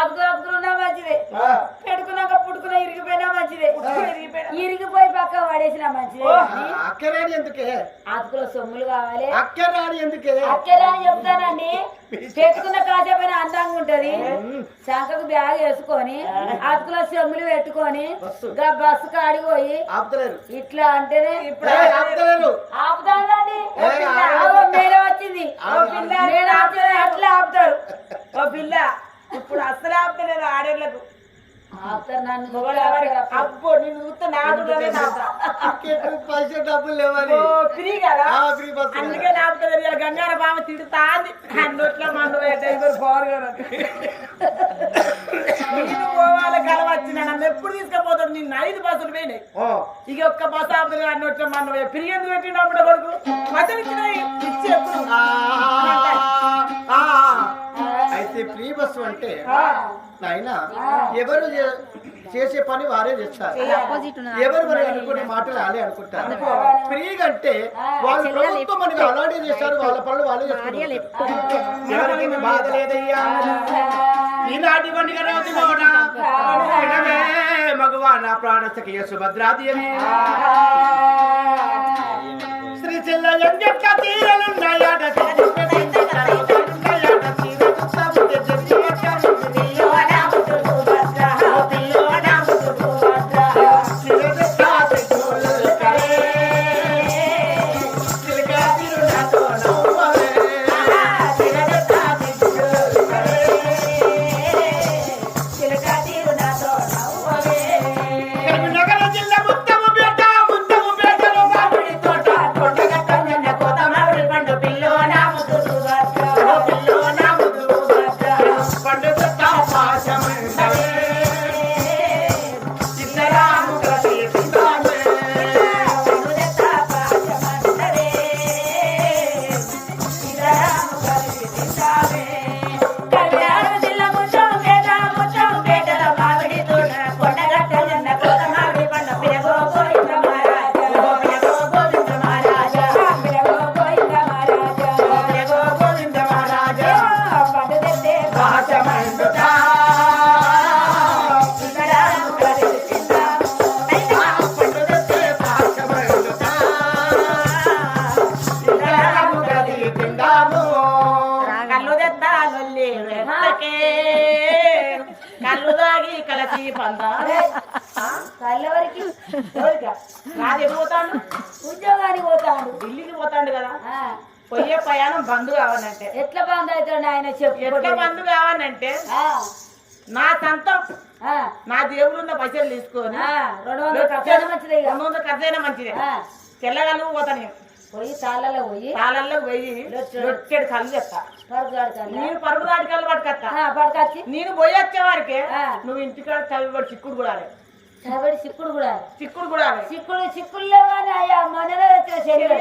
అదుగు అదుగున్నా మంచిదే. పెట్టుకున్నాక పుట్టుకున్న ఇరిగిపోయినా మంచిదే. ఇరిగిపోయి పక్క పడేసినా మంచిదే. అక్కరాని ఎందుకే? అదుకులో సొమ్ములు కావాలి. అక్కరాని ఎందుకే? అక్కరా అని చెప్తానండి. పెట్టుకున్న కాసేపైన అందంగా ఉంటది. శంఖకు బ్యాగ్ వేసుకొని అతుకులో సొమ్ములు పెట్టుకొని బస్సు. కాడికి పోయి ఇట్లా అంటేనే ఆపుతలేరు. ఆపుతానండి వచ్చింది, అట్లా ఆపుతారు ఓ పిల్ల ఇప్పుడు అసలు ఆపుతలేదు ఆడేళ్ళకు? అబ్బో నేను చూస్తే పైసలు డబ్బులు లేవని ఫ్రీ కదా అందుకే నాపుతుంది ఇలా గంగార బామ తిడుతాంది అన్నట్ల మండు డ్రైవర్ పవర్ గారు నేను పోవాలి కల వచ్చిన నన్ను ఎప్పుడు తీసుకుపోతాడు నిన్ను ఐదు బస్సులు పోయినాయి ఓ, ఇక ఒక్క బస్సు ఆపుతుంది అన్నట్ల మండు ఫ్రీ ఎందుకు పెట్టినప్పుడు కొడుకు మధ్యలో ఇచ్చినాయి ఇచ్చి ఎప్పుడు అయితే ఫ్రీ బస్సు అంటే నాయన ఎవరు చేసే పని వారే చేస్తారు. ఎవరు మరి అనుకునే మాటలు వాళ్ళే అనుకుంటారు. ఫ్రీగా అంటే వాళ్ళు ప్రభుత్వం మనకి అలాంటి చేస్తారు వాళ్ళ పనులు వాళ్ళే ఎవరికి బాధ లేదయ్యా? ఈనాటి కూడా వినవే మగవా నా ప్రాణ సఖియ సుభద్రాదేవి శ్రీ చెల్ల ఎంజక్క తీరలున్నాయాట బంధు కావాలంటే. ఎట్లా బంద్ అవుతాడు ఆయన చెప్పు. ఎట్లా బంధు కావాలంటే నా సంతం ఆ, నా దేవుడు ఉన్న పైసలు తీసుకొని రెండు వందలు ఖర్చు మంచిదే ఇక. రెండు వందల ఖర్చైనా మంచిదే. తెల్లగలు పోతాను. పోయి తాళ్ళలో పోయి తాళల్లో పోయి. లొచ్చెడు. కళ్ళు చెప్తా. నేను పరుగు దాటి కళ్ళు పట్టుకొస్తా పడకచ్చి నేను పోయి వచ్చే వారికి. నువ్వు ఇంటికాడ చదివి చిక్కుడు కూడా కాబట్టి చిక్కుడు కూడా. చిక్కుడు కూడా చిక్కుడు చిక్కుడులో కానీ అయ్యా తెలియదు.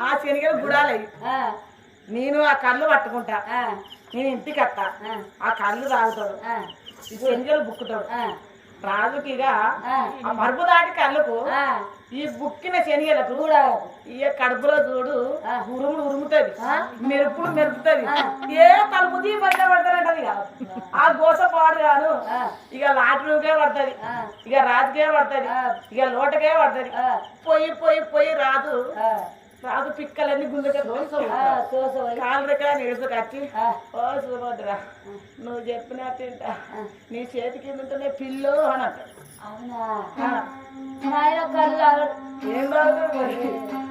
ఆ శనగలు గుడాలయ్యి ఆ, నేను ఆ కళ్ళు పట్టుకుంటా. నేను ఇంటికి వస్తా. ఆ, కళ్ళు తాగుతాడు. శనగలు బుక్కుతాడు. రాజుకి ఇక మరుపు దాటి కళ్ళకు ఈ బుక్కిన శనగలకు కూడా ఈ కడుపులో చూడు. ఉరుములు ఉరుముతుంది. మెరుపులు మెరుపుతుంది. ఏ తలుపు తీ పడ్డ పడతానంటది ఇక. ఆ గోస పాడు కాను. ఇక లాటరీకే పడుతుంది. ఇక రాజుకే పడుతుంది. ఇక లోటకే పడుతుంది. పోయి పోయి పోయి రాదు రాదు పిక్కలన్నీ పోయి. కాలు రెక్కల నిడుచుకొచ్చి ఆ, ఓ సుభద్ర నువ్వు చెప్పినట్టు నీ చేతి కింద పిల్లు అని అంటాడు. అవునా? ఆ. ఆయన కళ్ళు తాగడు ఏం తాగుతాడు మరి?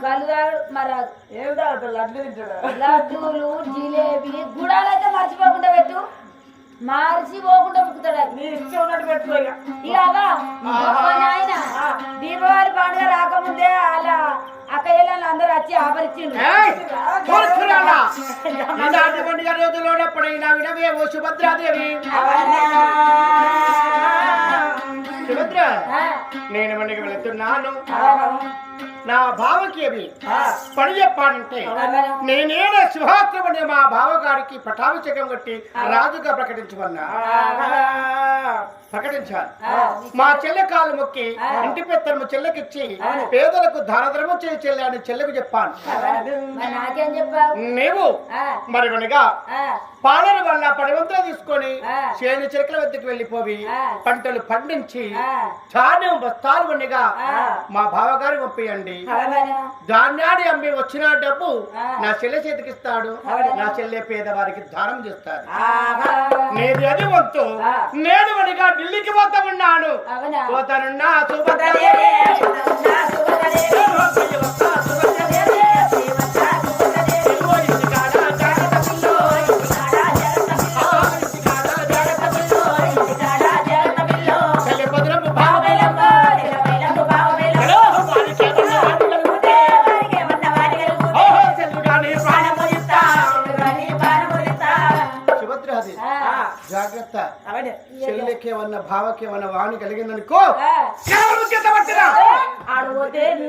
కళ్ళు తాగడు మరి. ఏం తాగుతాడు లడ్లు తింటాడు? లడ్డూలు జిలేబీ గుడాలైతే మర్చిపోకుండా పెట్టు. మార్చి పోకుండా ముక్కుతాడు అది. నీ ఇష్టం ఉన్నట్టు పెట్టుకో ఇక. ఇక అవా అబ్బా నాయన దీపావళి పండుగ రాకముందే అలా అక్కయ్యలను అందరూ వచ్చి ఆపరిచిండు పండుగ రోజుల్లో ఎప్పుడైనా వినవే ఓ సుభద్రాదేవి. సుభద్ర నేను మనకి వెళుతున్నాను. నా బావకి ఏమి పని చెప్పానంటే నేనేనే సింహాస్త్రం అనే మా బావగారికి పటాభిషేకం కట్టి రాజుగా ప్రకటించమన్నా. ప్రకటించాను మా చెల్లె కాలు మొక్కి ఇంటి పెత్తనము చెల్లెకిచ్చి పేదలకు దాన ధర్మం చేయి చెల్లె అని చెల్లెకు చెప్పాను నీవు ఆ, మరి వెనగా ఆ, పాలన వల్ల పడివంతా తీసుకొని. చేను చెరుకుల వద్దకు వెళ్ళిపోయి. పంటలు పండించి ధాన్యం బస్తాలు ఆ. మా బావగారు పంపియండి అవునా? ధాన్యాన్ని అమ్మి వచ్చిన డబ్బు. నా చెల్లె చేతికిస్తాడు నా చెల్లె పేదవారికి దానం చేస్తాడు. నేది అది వంతు. నేను వనిగా ఢిల్లీకి పోతా ఉన్నాను అవునా? పోతానున్నా సుభద్ర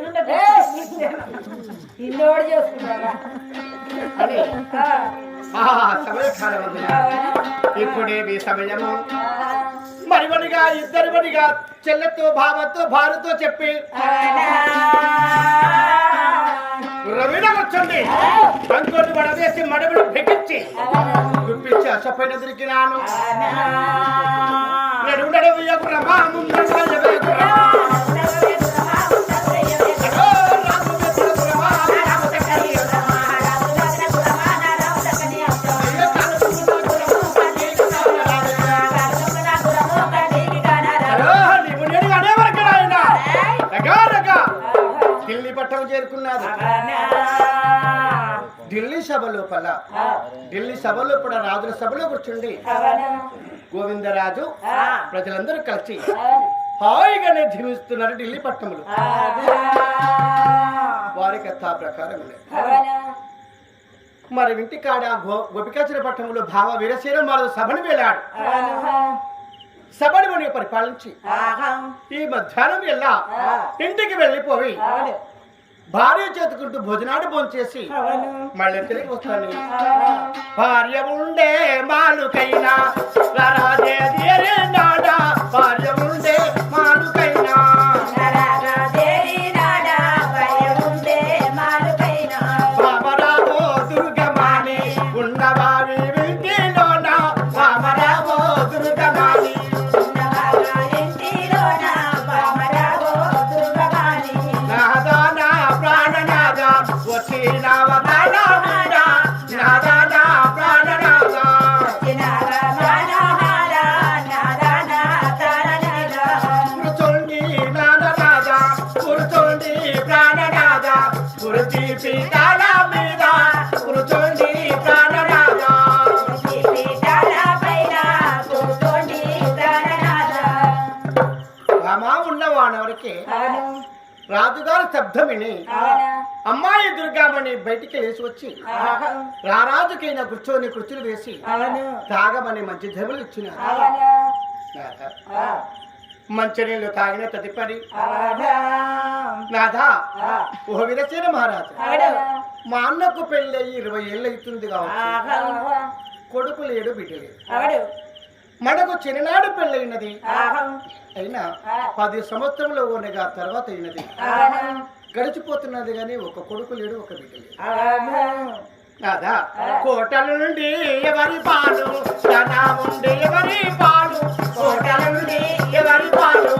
పోతే నిన్ను ఇన్నోడు చేసుకుంటావా అని ఆ, ఆ సమయకాలం ఉంది. ఇప్పుడేమి సమయము. ఆ, మరి వనిగా ఇద్దరు వనిగా చెల్లెతో భావతో భార్యతో చెప్పి. రవీణ కూర్చోండి అంకోటి వడవేసి మడవిని పెకిచ్చి గుప్పించి అసపైన దొరికినాను నేను ఉండడం ఢిల్లీ సభ లోపల రాజుల సభలో కూర్చుండి. గోవిందరాజు ప్రజలందరూ కలిసి హాయిగానే జీవిస్తున్నారు ఢిల్లీ పట్టణంలో. వారి కథా ప్రకారం మరి ఇంటి కాడ గోపికాచర పట్టణంలో భావ వీరసేన మరో సభను వేలాడు. సభను ముని పరిపాలించి ఈ మధ్యాహ్నం ఎలా ఇంటికి వెళ్ళిపోయి భార్య చేతుకుంటూ భోజనాడు భోంచేసి మళ్ళీ తిరిగి వస్తాను. భార్య ఉండే మాలుకైనా భార్య రాజుగారు శబ్దం విని అమ్మాయి దుర్గామణి బయటికి లేచి వచ్చి రారాజుకైనా కూర్చొని కుర్చీలు వేసి తాగమని మంచి జములు ఇచ్చిన. మంచినీళ్ళు తాగిన తదుపరి. నాథా ఓ విరసేన మహారాజు. మా అన్నకు పెళ్ళయి ఇరవై ఏళ్ళు అవుతుంది కావచ్చు. కొడుకు లేడు బిడ్డ లేడు. మనకు చిన్ననాడు పెళ్ళయినది. అయినా పది సంవత్సరంలో ఉండగా తర్వాత అయినది. గడిచిపోతున్నది కానీ ఒక కొడుకు లేడు ఒక బిడ్డ లేడు. నాదా కోటల నుండి ఎవరి పాలు? ఉండి ఎవరి పాలు? కోటల నుండి ఎవరి పాలు?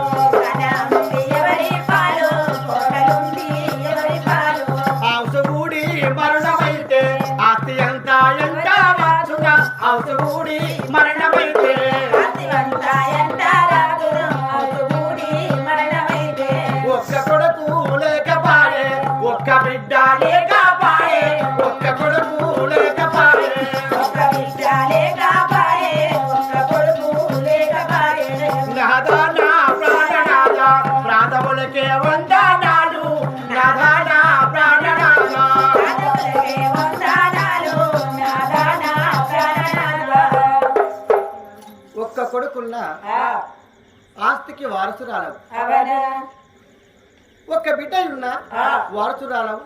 ప్రాణములకే వందనాలు నాదా నా ప్రాణనాద ఒక్క కొడుకున్న ఆస్తికి వారసురాలు. ఒక బిడ్డ ఉన్న వారసురాలవు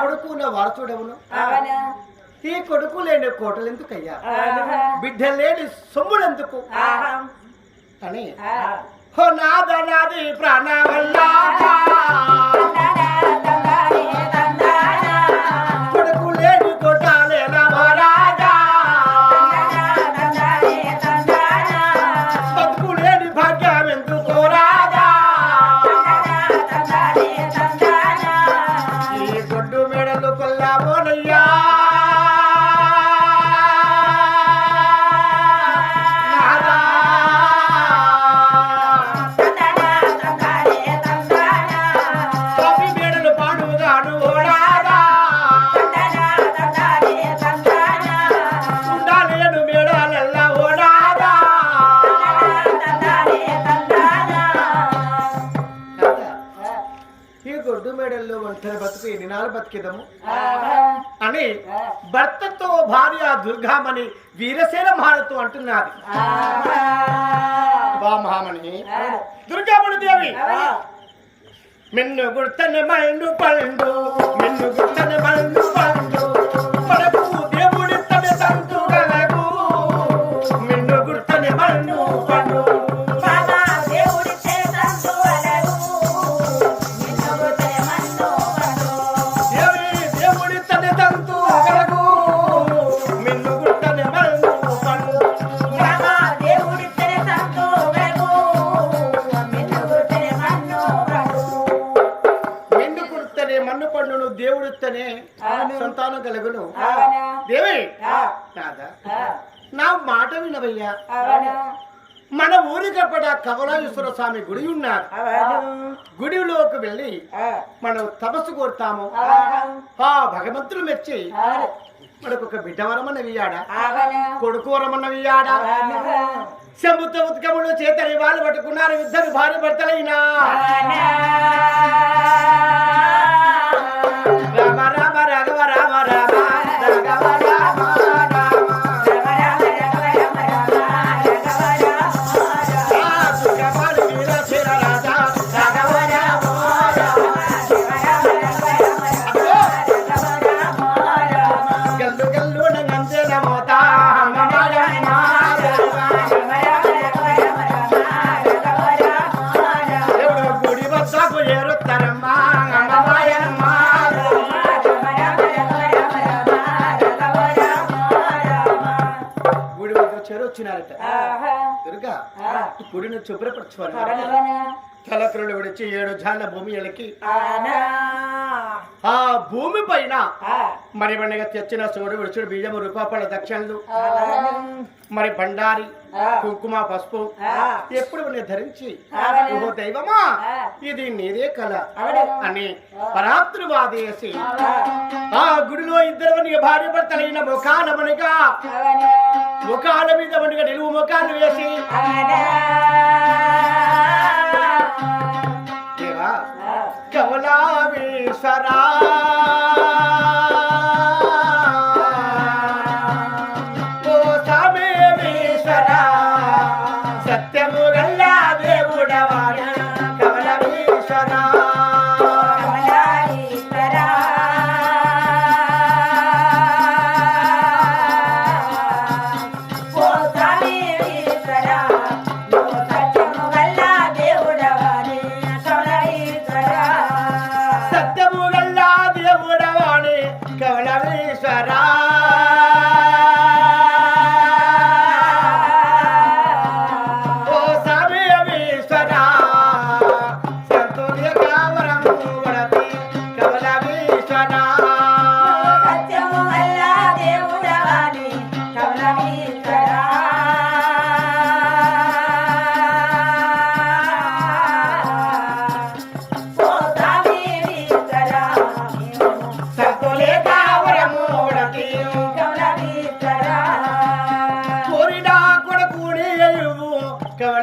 కొడుకు ఉన్న వారసుడవును? ఈ కొడుకు లేని కోటలు ఎందుకయ్యా. బిడ్డ లేని ఎందుకు? ఆహా. అని నాద నాది ఆహా అని భర్తతో భార్య దుర్గామణి వీరసేన మహారతో అంటున్నది ఆహా బా మహామణి. దుర్గామణి దేవి. మిన్ను గుర్తని మల్లు పండు మిన్ను గుర్తని మల్లు దేవుడితనే సంతానం కలుగును. దేవి. ఆ. నా మాట వినవయ్యా. మన ఊరికప్పట కమలాయేశ్వర స్వామి గుడి ఉన్నారు. గుడిలోకి వెళ్ళి మనం తపస్సు కోరుతాము. ఆ. భగవంతుడు మెచ్చి మనకు ఒక బిడ్డ వరమన్నవియాడా అవనా? కొడుకు వరమన్నవియాడా శంభుత ఉత్కములు చేతని వాళ్ళు పట్టుకున్నారు. ఇద్దరు భార్య భర్తలైనా. కలకరులు విడిచి ఏడు జాల భూమి ఎలకి ఆ భూమి పైన మరి పండుగ తెచ్చిన సోడు విడుచుడు బియ్యము రూపాపల దక్షిణలు మరి బండారి కుంకుమ పసుపు ఎప్పుడు నేను ధరించి దైవమా? ఇది నీదే కళ అని పరాత్రువాదేసి ఆ. గుడిలో ఇద్దరు భార్య భర్తలైన ముఖాల మనిగా ముఖాల మీద మనిగా నిలువు ముఖాలు వేసి. దేవా కమలావేశ్వరా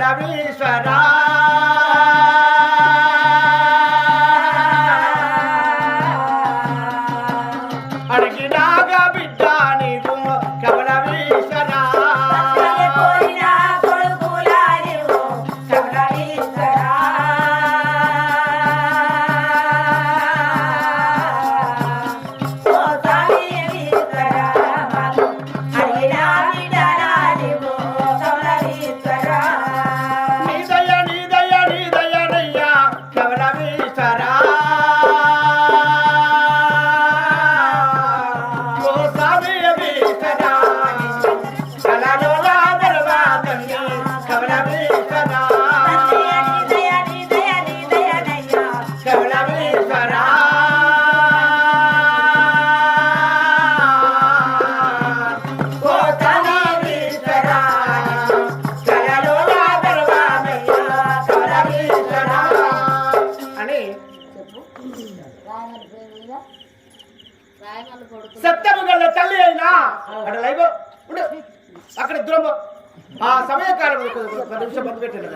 ಸರ್ವೇಶ್ವರ అక్కడ లైవ్ ఉండు. అక్కడ దూరం పో. ఆ సమయకాలం ఒక పది నిమిషం బంద్ పెట్టండి